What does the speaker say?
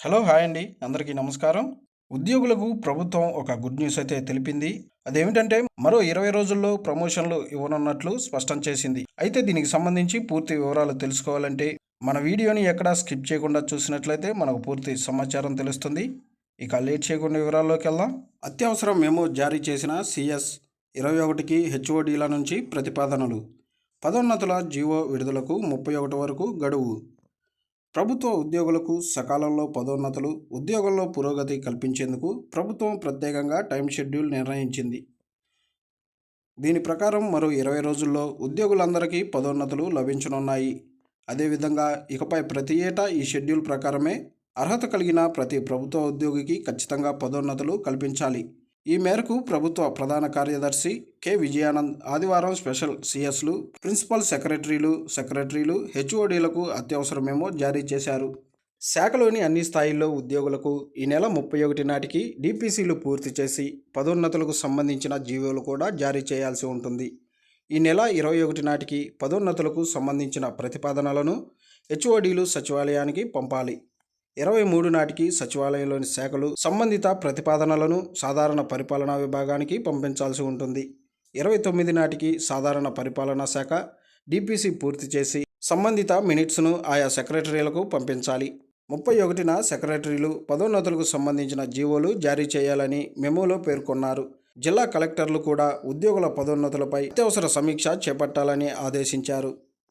Hello hi అండి. అందరికీ నమస్కారం. ఉద్యోగులకు ప్రభుత్వం ఒక గుడ్ న్యూస్ అయితే తెలిపింది. అదేమిటంటే మరో ఇరవై రోజుల్లో ప్రమోషన్లు ఇవ్వనున్నట్లు స్పష్టం చేసింది. అయితే దీనికి సంబంధించి పూర్తి వివరాలు తెలుసుకోవాలంటే మన వీడియోని ఎక్కడా స్కిప్ చేయకుండా చూసినట్లయితే మనకు పూర్తి సమాచారం తెలుస్తుంది. ఇక లేట్ చేయకుండా వివరాల్లోకి వెళ్దాం. అత్యవసర మేము జారీ చేసిన సిఎస్ ఇరవై ఒకటికి హెచ్ఓడీల నుంచి ప్రతిపాదనలు. పదోన్నతుల జీవో విడుదలకు ముప్పై ఒకటి వరకు గడువు. ప్రభుత్వ ఉద్యోగులకు సకాలంలో పదోన్నతులు ఉద్యోగంలో పురోగతి కల్పించేందుకు ప్రభుత్వం ప్రత్యేకంగా టైం షెడ్యూల్ నిర్ణయించింది. దీని ప్రకారం మరో ఇరవై రోజుల్లో ఉద్యోగులందరికీ పదోన్నతులు లభించనున్నాయి. అదేవిధంగా ఇకపై ప్రతి ఏటా ఈ షెడ్యూల్ ప్రకారమే అర్హత కలిగిన ప్రతి ప్రభుత్వ ఉద్యోగికి ఖచ్చితంగా పదోన్నతులు కల్పించాలి. ఈ మేరకు ప్రభుత్వ ప్రధాన కార్యదర్శి కె. విజయానంద్ ఆదివారం స్పెషల్ సిఎస్లు ప్రిన్సిపల్ సెక్రటరీలు సెక్రటరీలు హెచ్ఓడీలకు అత్యవసర మెమో జారీ చేశారు. శాఖలోని అన్ని స్థాయిల్లో ఉద్యోగులకు ఈ నెల ముప్పై ఒకటి నాటికి డిపిసిలు పూర్తి చేసి పదోన్నతులకు సంబంధించిన జీవోలు కూడా జారీ చేయాల్సి ఉంటుంది. ఈ నెల ఇరవై ఒకటి నాటికి పదోన్నతులకు సంబంధించిన ప్రతిపాదనలను హెచ్ఓడీలు సచివాలయానికి పంపాలి. ఇరవై మూడు నాటికి సచివాలయంలోని శాఖలు సంబంధిత ప్రతిపాదనలను సాధారణ పరిపాలనా విభాగానికి పంపించాల్సి ఉంటుంది. ఇరవై తొమ్మిది నాటికి సాధారణ పరిపాలనా శాఖ డిపిసి పూర్తి చేసి సంబంధిత మినిట్స్ను ఆయా సెక్రటరీలకు పంపించాలి. ముప్పై ఒకటిన సెక్రటరీలు పదోన్నతులకు సంబంధించిన జీవోలు జారీ చేయాలని మెమోలో పేర్కొన్నారు. జిల్లా కలెక్టర్లు కూడా ఉద్యోగుల పదోన్నతులపై అత్యవసర సమీక్ష చేపట్టాలని ఆదేశించారు.